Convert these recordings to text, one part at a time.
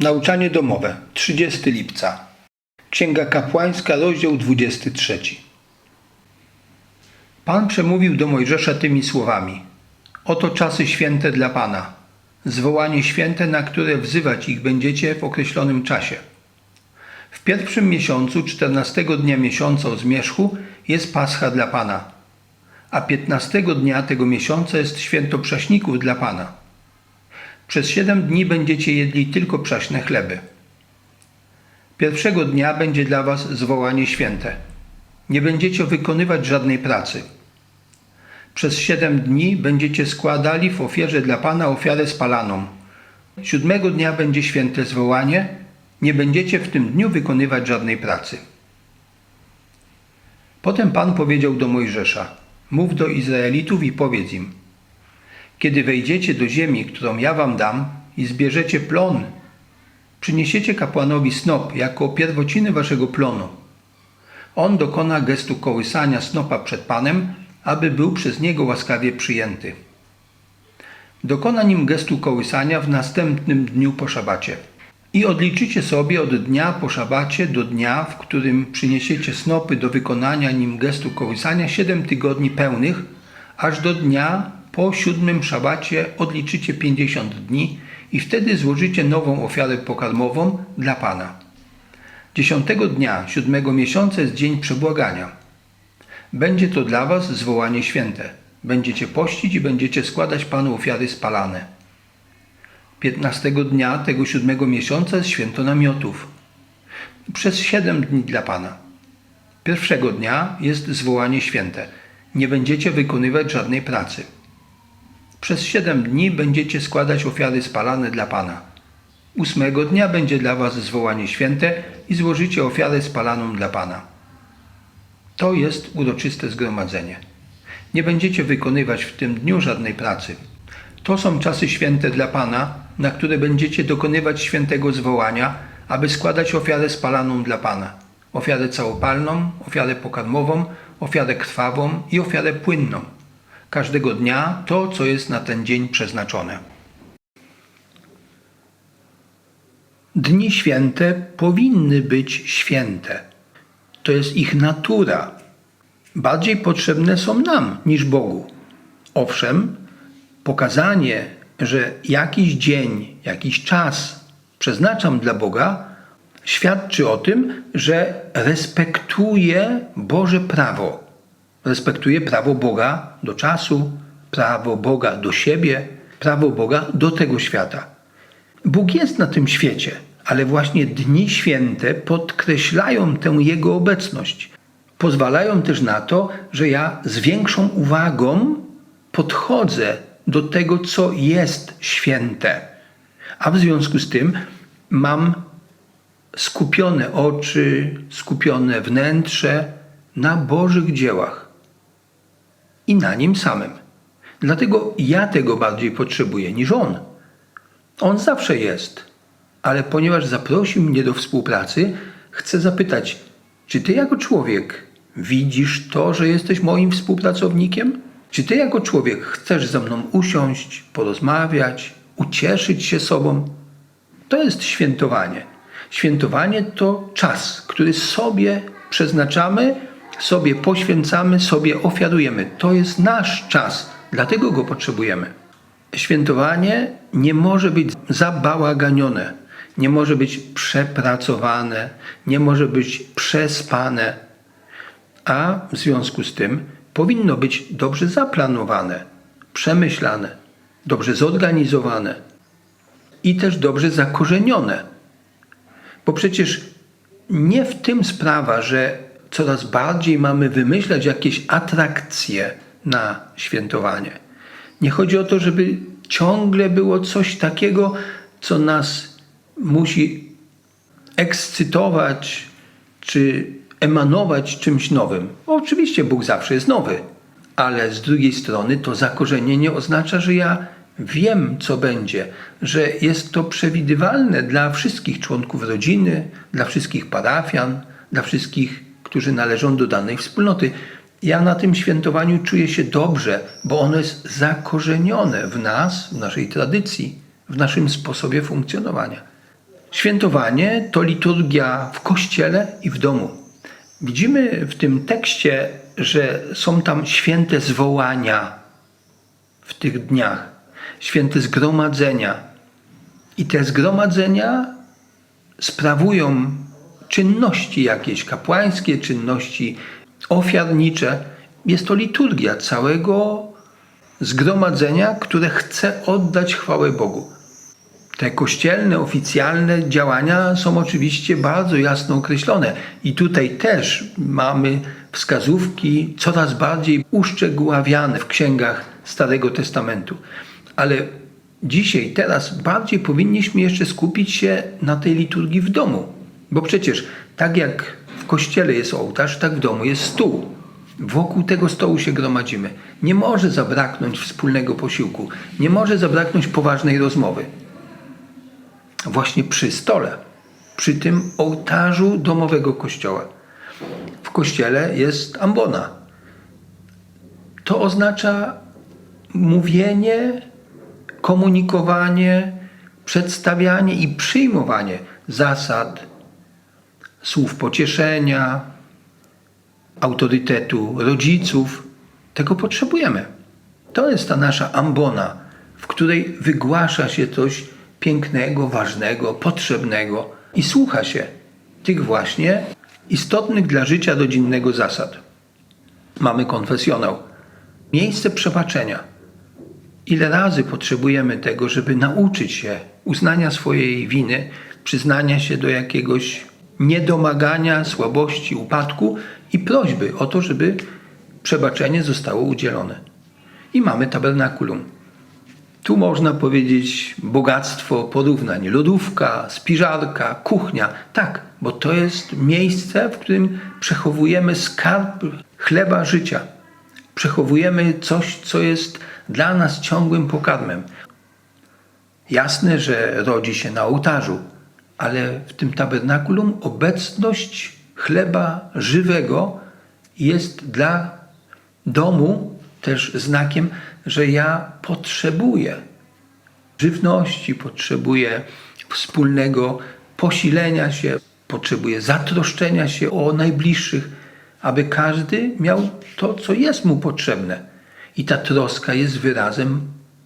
Nauczanie domowe, 30 lipca. Księga kapłańska, rozdział 23. Pan przemówił do Mojżesza tymi słowami. Oto czasy święte dla Pana. Zwołanie święte, na które wzywać ich będziecie w określonym czasie. W pierwszym miesiącu, 14 dnia miesiąca o zmierzchu, jest Pascha dla Pana. A 15 dnia tego miesiąca jest święto prześników dla Pana. Przez siedem dni będziecie jedli tylko przaśne chleby. Pierwszego dnia będzie dla was zwołanie święte. Nie będziecie wykonywać żadnej pracy. Przez siedem dni będziecie składali w ofierze dla Pana ofiarę spalaną. Siódmego dnia będzie święte zwołanie. Nie będziecie w tym dniu wykonywać żadnej pracy. Potem Pan powiedział do Mojżesza: Mów do Izraelitów i powiedz im: kiedy wejdziecie do ziemi, którą ja wam dam i zbierzecie plon, przyniesiecie kapłanowi snop jako pierwociny waszego plonu. On dokona gestu kołysania snopa przed Panem, aby był przez niego łaskawie przyjęty. Dokona nim gestu kołysania w następnym dniu po szabacie. I odliczycie sobie od dnia po szabacie do dnia, w którym przyniesiecie snopy do wykonania nim gestu kołysania siedem tygodni pełnych, aż do dnia po siódmym szabacie odliczycie 50 dni i wtedy złożycie nową ofiarę pokarmową dla Pana. Dziesiątego dnia siódmego miesiąca jest dzień przebłagania. Będzie to dla was zwołanie święte. Będziecie pościć i będziecie składać Panu ofiary spalane. Piętnastego dnia tego siódmego miesiąca jest święto namiotów. Przez siedem dni dla Pana. Pierwszego dnia jest zwołanie święte. Nie będziecie wykonywać żadnej pracy. Przez siedem dni będziecie składać ofiary spalane dla Pana. Ósmego dnia będzie dla was zwołanie święte i złożycie ofiarę spalaną dla Pana. To jest uroczyste zgromadzenie. Nie będziecie wykonywać w tym dniu żadnej pracy. To są czasy święte dla Pana, na które będziecie dokonywać świętego zwołania, aby składać ofiarę spalaną dla Pana. Ofiarę całopalną, ofiarę pokarmową, ofiarę krwawą i ofiarę płynną każdego dnia to, co jest na ten dzień przeznaczone. Dni święte powinny być święte. To jest ich natura. Bardziej potrzebne są nam niż Bogu. Owszem, pokazanie, że jakiś dzień, jakiś czas przeznaczam dla Boga, świadczy o tym, że respektuję Boże prawo respektuje prawo Boga do czasu, prawo Boga do siebie, prawo Boga do tego świata. Bóg jest na tym świecie, ale właśnie dni święte podkreślają tę Jego obecność. Pozwalają też na to, że ja z większą uwagą podchodzę do tego, co jest święte. A w związku z tym mam skupione oczy, skupione wnętrze na Bożych dziełach i na nim samym. Dlatego ja tego bardziej potrzebuję niż on. On zawsze jest, ale ponieważ zaprosił mnie do współpracy, chcę zapytać, czy ty jako człowiek widzisz to, że jesteś moim współpracownikiem? Czy ty jako człowiek chcesz ze mną usiąść, porozmawiać, ucieszyć się sobą? To jest świętowanie. Świętowanie to czas, który sobie przeznaczamy sobie poświęcamy, sobie ofiarujemy. To jest nasz czas, dlatego go potrzebujemy. Świętowanie nie może być zabałaganione, nie może być przepracowane, nie może być przespane, a w związku z tym powinno być dobrze zaplanowane, przemyślane, dobrze zorganizowane i też dobrze zakorzenione. Bo przecież nie w tym sprawa, że coraz bardziej mamy wymyślać jakieś atrakcje na świętowanie. Nie chodzi o to, żeby ciągle było coś takiego, co nas musi ekscytować czy emanować czymś nowym. Oczywiście Bóg zawsze jest nowy, ale z drugiej strony to zakorzenienie oznacza, że ja wiem, co będzie, że jest to przewidywalne dla wszystkich członków rodziny, dla wszystkich parafian, dla wszystkich którzy należą do danej wspólnoty. Ja na tym świętowaniu czuję się dobrze, bo ono jest zakorzenione w nas, w naszej tradycji, w naszym sposobie funkcjonowania. Świętowanie to liturgia w kościele i w domu. Widzimy w tym tekście, że są tam święte zwołania w tych dniach, święte zgromadzenia. I te zgromadzenia sprawują czynności jakieś kapłańskie, czynności ofiarnicze. Jest to liturgia całego zgromadzenia, które chce oddać chwałę Bogu. Te kościelne, oficjalne działania są oczywiście bardzo jasno określone i tutaj też mamy wskazówki coraz bardziej uszczegóławiane w księgach Starego Testamentu. Ale dzisiaj, teraz bardziej powinniśmy jeszcze skupić się na tej liturgii w domu, bo przecież tak jak w kościele jest ołtarz, tak w domu jest stół. Wokół tego stołu się gromadzimy. Nie może zabraknąć wspólnego posiłku, nie może zabraknąć poważnej rozmowy właśnie przy stole, przy tym ołtarzu domowego kościoła. W kościele jest ambona. To oznacza mówienie, komunikowanie, przedstawianie i przyjmowanie zasad, słów pocieszenia, autorytetu rodziców. Tego potrzebujemy. To jest ta nasza ambona, w której wygłasza się coś pięknego, ważnego, potrzebnego i słucha się tych właśnie istotnych dla życia rodzinnego zasad. Mamy konfesjonał, miejsce przebaczenia. Ile razy potrzebujemy tego, żeby nauczyć się uznania swojej winy, przyznania się do jakiegoś niedomagania, słabości, upadku i prośby o to, żeby przebaczenie zostało udzielone. I mamy tabernakulum. Tu można powiedzieć bogactwo porównań. Lodówka, spiżarka, kuchnia. Tak, bo to jest miejsce, w którym przechowujemy skarb chleba życia. Przechowujemy coś, co jest dla nas ciągłym pokarmem. Jasne, że rodzi się na ołtarzu, ale w tym tabernakulum obecność chleba żywego jest dla domu też znakiem, że ja potrzebuję żywności, potrzebuję wspólnego posilenia się, potrzebuję zatroszczenia się o najbliższych, aby każdy miał to, co jest mu potrzebne. I ta troska jest wyrazem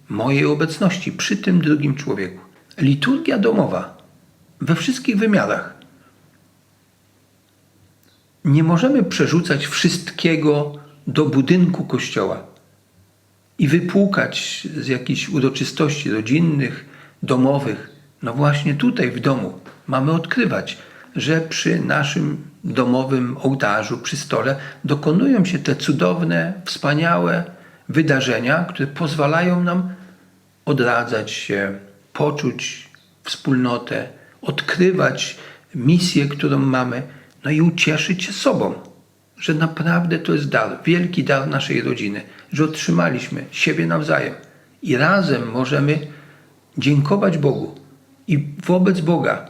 mojej obecności przy tym drugim człowieku. Liturgia domowa we wszystkich wymiarach. Nie możemy przerzucać wszystkiego do budynku kościoła i wypłukać z jakichś uroczystości rodzinnych, domowych. No właśnie tutaj w domu mamy odkrywać, że przy naszym domowym ołtarzu, przy stole dokonują się te cudowne, wspaniałe wydarzenia, które pozwalają nam odradzać się, poczuć wspólnotę, odkrywać misję, którą mamy, no i ucieszyć się sobą że naprawdę to jest dar, wielki dar naszej rodziny, że otrzymaliśmy siebie nawzajem i razem możemy dziękować Bogu i wobec Boga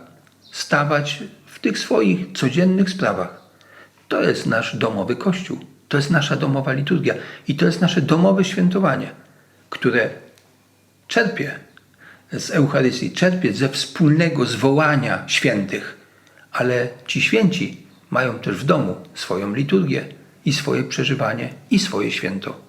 stawać w tych swoich codziennych sprawach. To jest nasz domowy Kościół, to jest nasza domowa liturgia i to jest nasze domowe świętowanie, które czerpie z Eucharystii, czerpie ze wspólnego zwołania świętych, ale ci święci mają też w domu swoją liturgię i swoje przeżywanie i swoje święto.